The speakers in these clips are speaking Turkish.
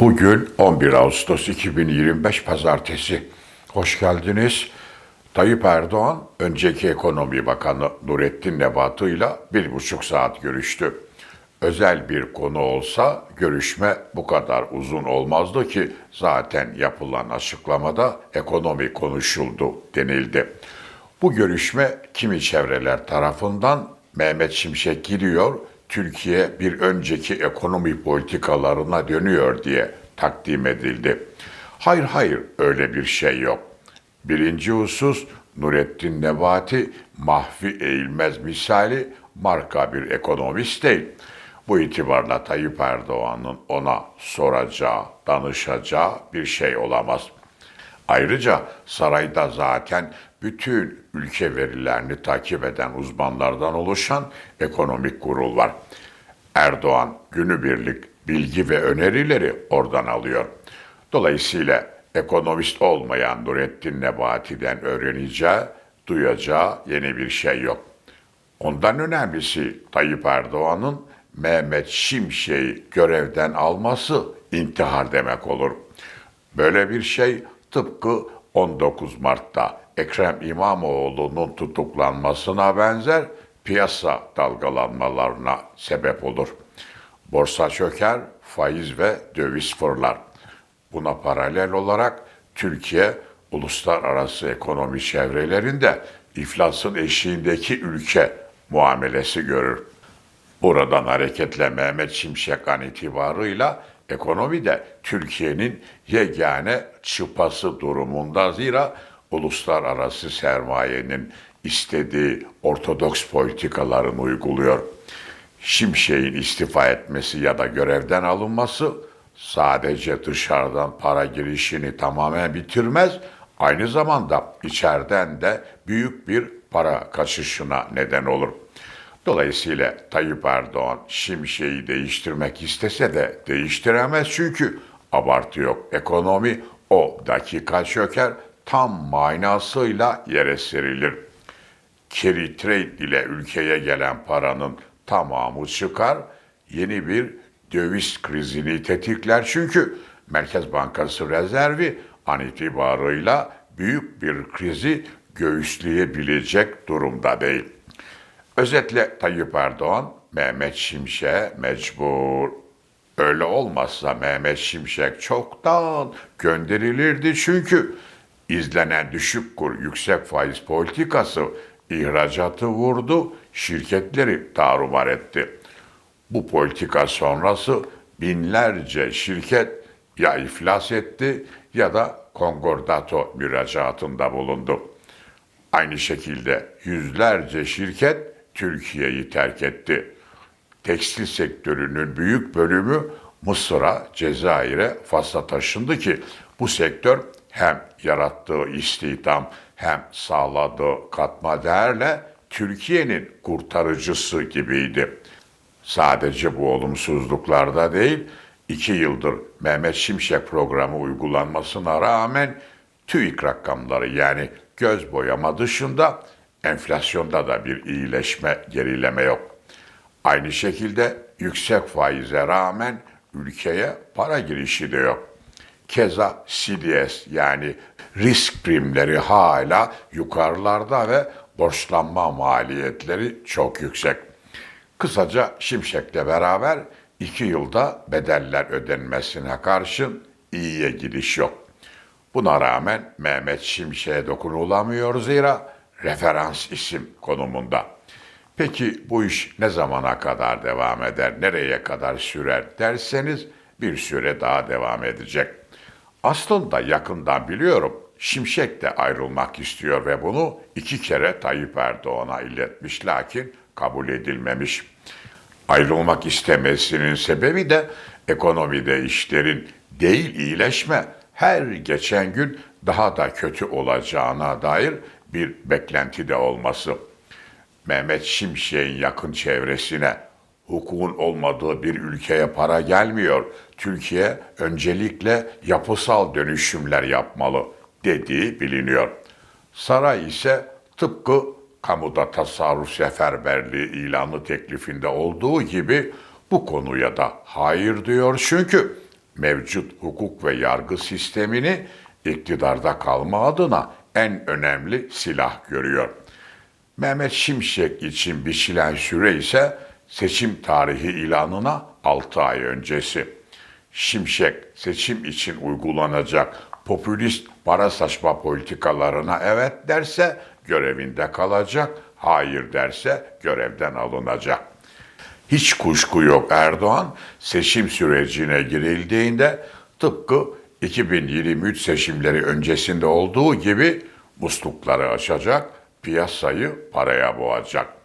Bugün 11 Ağustos 2025 Pazartesi. Hoş geldiniz. Tayyip Erdoğan, önceki Ekonomi Bakanı Nurettin Nebati ile bir buçuk saat görüştü. Özel bir konu olsa görüşme bu kadar uzun olmazdı ki zaten yapılan açıklamada ekonomi konuşuldu denildi. Bu görüşme kimi çevreler tarafından Mehmet Şimşek giriyor, Türkiye bir önceki ekonomi politikalarına dönüyor diye takdim edildi. Hayır hayır öyle bir şey yok. Birinci husus Nurettin Nebati mahvi eğilmez misali marka bir ekonomist değil. Bu itibarla Tayyip Erdoğan'ın ona soracağı, danışacağı bir şey olamaz. Ayrıca sarayda zaten bütün ülke verilerini takip eden uzmanlardan oluşan ekonomik kurul var. Erdoğan günübirlik bilgi ve önerileri oradan alıyor. Dolayısıyla ekonomist olmayan Nurettin Nebati'den öğreneceği, duyacağı yeni bir şey yok. Ondan önemlisi Tayyip Erdoğan'ın Mehmet Şimşek'i görevden alması intihar demek olur. Böyle bir şey tıpkı 19 Mart'ta Ekrem İmamoğlu'nun tutuklanmasına benzer piyasa dalgalanmalarına sebep olur. Borsa çöker, faiz ve döviz fırlar. Buna paralel olarak Türkiye uluslararası ekonomi çevrelerinde iflasın eşiğindeki ülke muamelesi görür. Buradan hareketle Mehmet Şimşek an itibarıyla ekonomide Türkiye'nin yegane çıpası durumunda zira uluslararası sermayenin istediği ortodoks politikalarını uyguluyor. Şimşek'in istifa etmesi ya da görevden alınması sadece dışarıdan para girişini tamamen bitirmez, aynı zamanda içeriden de büyük bir para kaçışına neden olur. Dolayısıyla Tayyip Erdoğan Şimşek'i değiştirmek istese de değiştiremez çünkü abartı yok. Ekonomi o dakika çöker, tam manasıyla yere serilir. Carry trade ile ülkeye gelen paranın tamamı çıkar, yeni bir döviz krizini tetikler çünkü Merkez Bankası rezervi an itibarıyla büyük bir krizi göğüsleyebilecek durumda değil. Özetle Tayyip Erdoğan, Mehmet Şimşek'e mecbur. Öyle olmazsa Mehmet Şimşek çoktan gönderilirdi çünkü izlenen düşük kur, yüksek faiz politikası ihracatı vurdu, şirketleri tarumar etti. Bu politika sonrası binlerce şirket ya iflas etti ya da konkordato müracaatında bulundu. Aynı şekilde yüzlerce şirket Türkiye'yi terk etti. Tekstil sektörünün büyük bölümü Mısır'a, Cezayir'e, Fas'a taşındı ki bu sektör hem yarattığı istihdam hem sağladığı katma değerle Türkiye'nin kurtarıcısı gibiydi. Sadece bu olumsuzluklarda değil, iki yıldır Mehmet Şimşek programı uygulanmasına rağmen TÜİK rakamları yani göz boyama dışında enflasyonda da bir iyileşme, gerileme yok. Aynı şekilde yüksek faize rağmen ülkeye para girişi de yok. Keza CDS yani risk primleri hala yukarılarda ve borçlanma maliyetleri çok yüksek. Kısaca Şimşek'le beraber iki yılda bedeller ödenmesine karşın iyiye gidiş yok. Buna rağmen Mehmet Şimşek'e dokunulamıyor zira referans isim konumunda. Peki bu iş ne zamana kadar devam eder, nereye kadar sürer derseniz bir süre daha devam edecek. Aslında yakından biliyorum Şimşek de ayrılmak istiyor ve bunu iki kere Tayyip Erdoğan'a iletmiş lakin kabul edilmemiş. Ayrılmak istemesinin sebebi de ekonomide işlerin değil iyileşme her geçen gün daha da kötü olacağına dair bir beklenti de olması. Mehmet Şimşek'in yakın çevresine hukukun olmadığı bir ülkeye para gelmiyor. Türkiye öncelikle yapısal dönüşümler yapmalı dediği biliniyor. Saray ise tıpkı kamuda tasarruf seferberliği ilanı teklifinde olduğu gibi bu konuya da hayır diyor çünkü mevcut hukuk ve yargı sistemini iktidarda kalma adına en önemli silah görüyor. Mehmet Şimşek için biçilen süre ise seçim tarihi ilanına 6 ay öncesi. Şimşek seçim için uygulanacak popülist para saçma politikalarına evet derse görevinde kalacak, hayır derse görevden alınacak. Hiç kuşku yok Erdoğan seçim sürecine girildiğinde tıpkı 2023 seçimleri öncesinde olduğu gibi muslukları açacak, piyasayı paraya boğacak.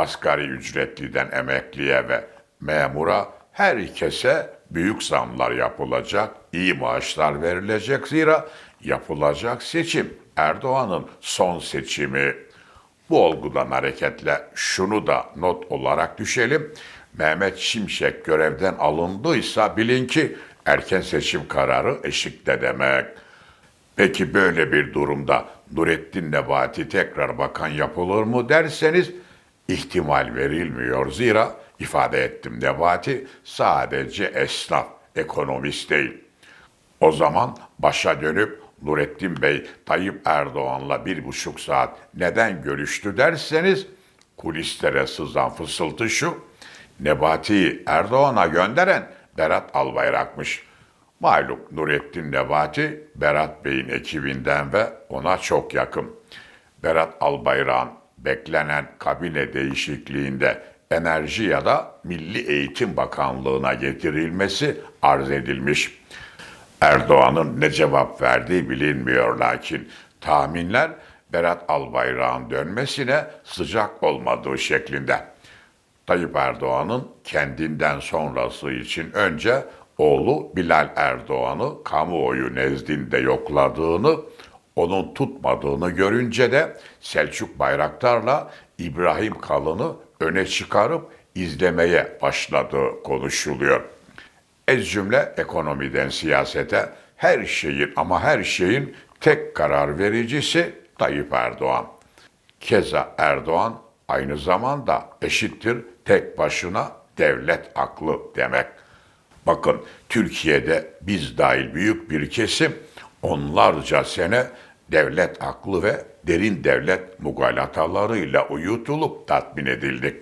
Asgari ücretliden emekliye ve memura herkese büyük zamlar yapılacak, iyi maaşlar verilecek zira yapılacak seçim Erdoğan'ın son seçimi. Bu olgudan hareketle şunu da not olarak düşelim. Mehmet Şimşek görevden alındıysa bilin ki erken seçim kararı eşikte demek. Peki böyle bir durumda Nurettin Nebati tekrar bakan yapılır mı derseniz ihtimal verilmiyor. Zira ifade ettim Nebati sadece esnaf, ekonomist değil. O zaman başa dönüp Nurettin Bey Tayyip Erdoğan'la bir buçuk saat neden görüştü derseniz kulislere sızan fısıltı şu. Nebati'yi Erdoğan'a gönderen Berat Albayrak'mış. Malum Nurettin Nebati Berat Bey'in ekibinden ve ona çok yakın. Berat Albayrak'ın beklenen kabine değişikliğinde enerji ya da Milli Eğitim Bakanlığı'na getirilmesi arz edilmiş. Erdoğan'ın ne cevap verdiği bilinmiyor lakin tahminler Berat Albayrak'ın dönmesine sıcak olmadığı şeklinde. Tayyip Erdoğan'ın kendinden sonrası için önce oğlu Bilal Erdoğan'ı kamuoyu nezdinde yokladığını, onun tutmadığını görünce de Selçuk Bayraktar'la İbrahim Kalın'ı öne çıkarıp izlemeye başladığı konuşuluyor. Ez cümle ekonomiden siyasete her şeyin ama her şeyin tek karar vericisi Tayyip Erdoğan. Keza Erdoğan aynı zamanda eşittir tek başına devlet aklı demek. Bakın Türkiye'de biz dahil büyük bir kesim onlarca sene devlet aklı ve derin devlet mugalatalarıyla uyutulup tatmin edildik.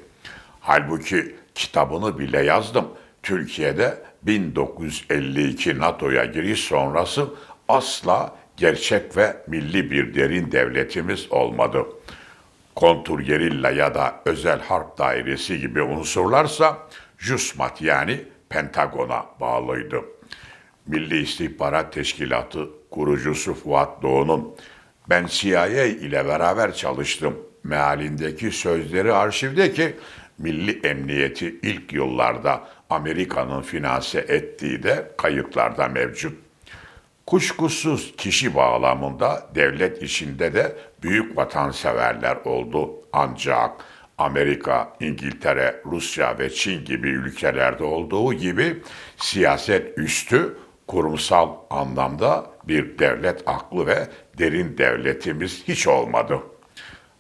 Halbuki kitabını bile yazdım. Türkiye'de 1952 NATO'ya giriş sonrası asla gerçek ve milli bir derin devletimiz olmadı. Kontur gerilla ya da özel harp dairesi gibi unsurlarsa JUSMAT yani Pentagon'a bağlıydı. Milli İstihbarat Teşkilatı kurucusu Fuat Doğu'nun ben CIA ile beraber çalıştım mealindeki sözleri arşivde ki milli emniyeti ilk yıllarda Amerika'nın finanse ettiği de kayıtlarda mevcut. Kuşkusuz kişi bağlamında devlet içinde de büyük vatanseverler oldu. Ancak Amerika, İngiltere, Rusya ve Çin gibi ülkelerde olduğu gibi siyaset üstü kurumsal anlamda bir devlet aklı ve derin devletimiz hiç olmadı.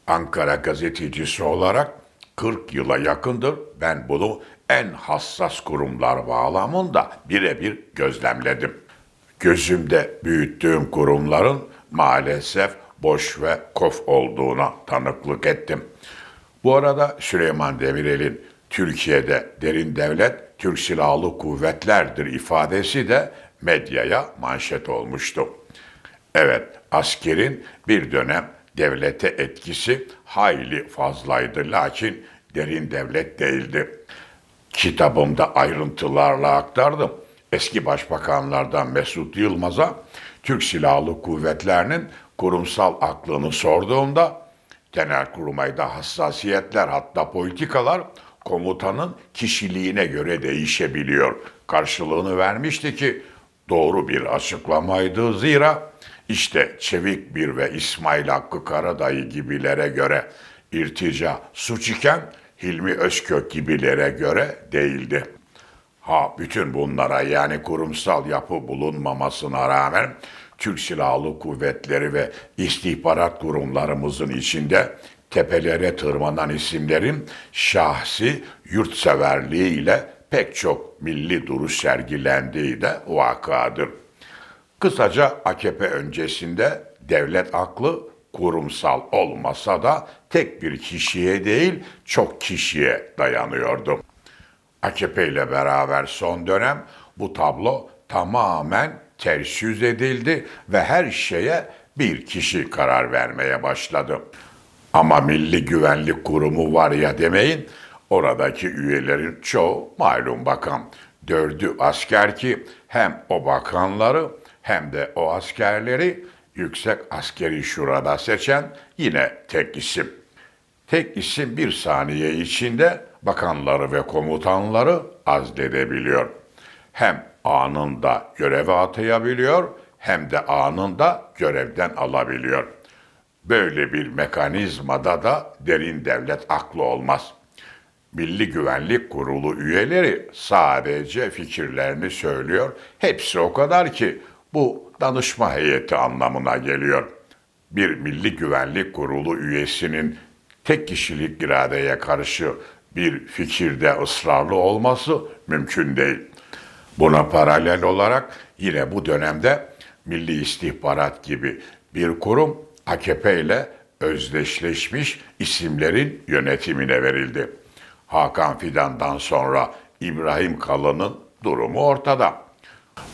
Ankara gazetecisi olarak 40 yıla yakındır ben bunu en hassas kurumlar bağlamında birebir gözlemledim. Gözümde büyüttüğüm kurumların maalesef boş ve kof olduğuna tanıklık ettim. Bu arada Süleyman Demirel'in Türkiye'de derin devlet Türk Silahlı Kuvvetlerdir ifadesi de medyaya manşet olmuştu. Evet, askerin bir dönem devlete etkisi hayli fazlaydı lakin derin devlet değildi. Kitabımda ayrıntılarla aktardım. Eski başbakanlardan Mesut Yılmaz'a Türk Silahlı Kuvvetlerinin kurumsal aklını sorduğumda Genelkurmay'da hassasiyetler hatta politikalar komutanın kişiliğine göre değişebiliyor. Karşılığını vermişti ki doğru bir açıklamaydı zira işte Çevik Bir ve İsmail Hakkı Karadayı gibilere göre irtica suç iken Hilmi Özkök gibilere göre değildi. Ha bütün bunlara yani kurumsal yapı bulunmamasına rağmen Türk Silahlı Kuvvetleri ve istihbarat kurumlarımızın içinde tepelere tırmanan isimlerin şahsi yurtseverliğiyle pek çok milli duruş sergilendiği de vakadır. Kısaca AKP öncesinde devlet aklı kurumsal olmasa da tek bir kişiye değil çok kişiye dayanıyordu. AKP ile beraber son dönem bu tablo tamamen ters yüz edildi ve her şeye bir kişi karar vermeye başladı. Ama Milli Güvenlik Kurumu var ya demeyin, oradaki üyelerin çoğu malum bakan. Dördü asker ki hem o bakanları hem de o askerleri Yüksek Askeri Şurada seçen yine tek isim. Tek isim bir saniye içinde bakanları ve komutanları azledebiliyor. Hem anında göreve atayabiliyor hem de anında görevden alabiliyor. Böyle bir mekanizmada da derin devlet aklı olmaz. Milli Güvenlik Kurulu üyeleri sadece fikirlerini söylüyor. Hepsi o kadar ki bu danışma heyeti anlamına geliyor. Bir Milli Güvenlik Kurulu üyesinin tek kişilik iradeye karşı bir fikirde ısrarlı olması mümkün değil. Buna paralel olarak yine bu dönemde Milli İstihbarat gibi bir kurum AKP ile özdeşleşmiş isimlerin yönetimine verildi. Hakan Fidan'dan sonra İbrahim Kalın'ın durumu ortada.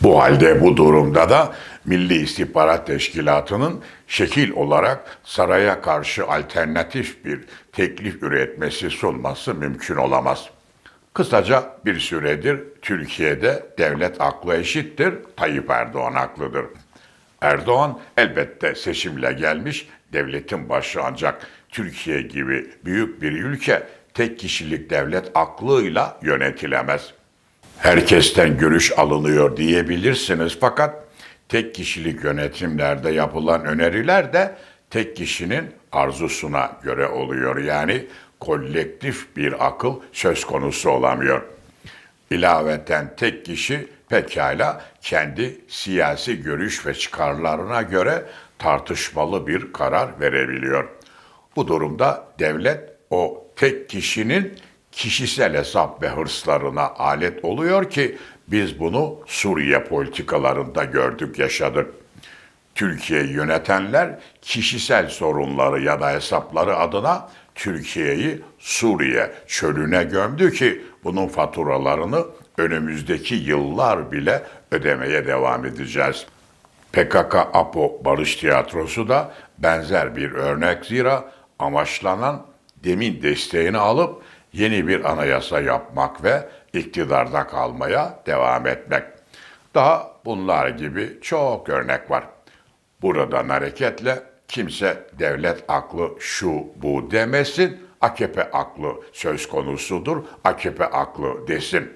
Bu halde bu durumda da Milli İstihbarat Teşkilatı'nın şekil olarak saraya karşı alternatif bir teklif üretmesi sunması mümkün olamaz. Kısaca bir süredir Türkiye'de devlet aklı eşittir, Tayyip Erdoğan aklıdır. Erdoğan elbette seçimle gelmiş, devletin başı ancak Türkiye gibi büyük bir ülke tek kişilik devlet aklıyla yönetilemez. Herkesten görüş alınıyor diyebilirsiniz fakat tek kişilik yönetimlerde yapılan öneriler de tek kişinin arzusuna göre oluyor. Yani kolektif bir akıl söz konusu olamıyor. İlaveten tek kişi pekala kendi siyasi görüş ve çıkarlarına göre tartışmalı bir karar verebiliyor. Bu durumda devlet o tek kişinin kişisel hesap ve hırslarına alet oluyor ki biz bunu Suriye politikalarında gördük, yaşadık. Türkiye'yi yönetenler kişisel sorunları ya da hesapları adına Türkiye'yi Suriye çölüne gömdü ki bunun faturalarını önümüzdeki yıllar bile ödemeye devam edeceğiz. PKK-APO Barış Tiyatrosu da benzer bir örnek zira amaçlanan demin desteğini alıp yeni bir anayasa yapmak ve iktidarda kalmaya devam etmek. Daha bunlar gibi çok örnek var. Buradan hareketle kimse devlet aklı şu bu demesin, AKP aklı söz konusudur, AKP aklı desin.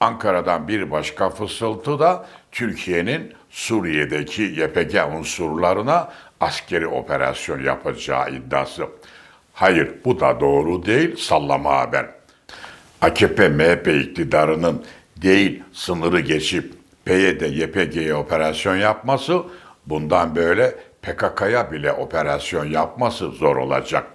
Ankara'dan bir başka fısıltı da Türkiye'nin Suriye'deki YPG unsurlarına askeri operasyon yapacağı iddiası. Hayır bu da doğru değil sallama haber. AKP MHP iktidarının değil sınırı geçip PYD YPG'ye operasyon yapması bundan böyle PKK'ya bile operasyon yapması zor olacak.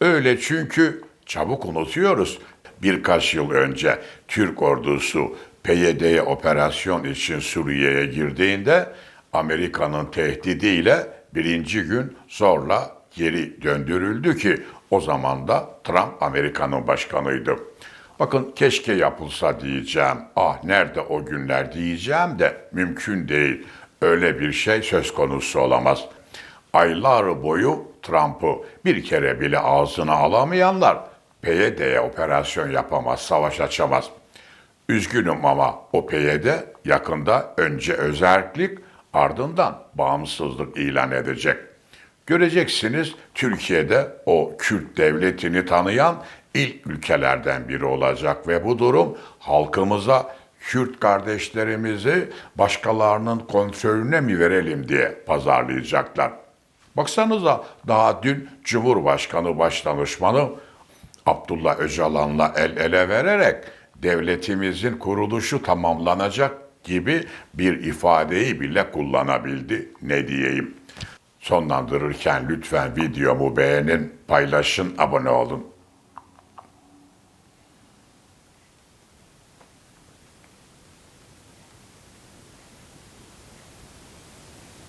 Öyle çünkü çabuk unutuyoruz. Birkaç yıl önce Türk ordusu PYD'ye operasyon için Suriye'ye girdiğinde Amerika'nın tehdidiyle birinci gün zorla geri döndürüldü ki o zaman da Trump Amerika'nın başkanıydı. Bakın keşke yapılsa diyeceğim. Ah nerede o günler diyeceğim de mümkün değil. Öyle bir şey söz konusu olamaz. Aylar boyu Trump'ı bir kere bile ağzına alamayanlar PYD'ye operasyon yapamaz, savaş açamaz. Üzgünüm ama o PYD yakında önce özerklik ardından bağımsızlık ilan edecek. Göreceksiniz Türkiye'de o Kürt devletini tanıyan ilk ülkelerden biri olacak ve bu durum halkımıza Kürt kardeşlerimizi başkalarının kontrolüne mi verelim diye pazarlayacaklar. Baksanıza daha dün Cumhurbaşkanı Başdanışmanı Abdullah Öcalan'la el ele vererek devletimizin kuruluşu tamamlanacak gibi bir ifadeyi bile kullanabildi. Ne diyeyim? Sonlandırırken lütfen videomu beğenin, paylaşın, abone olun.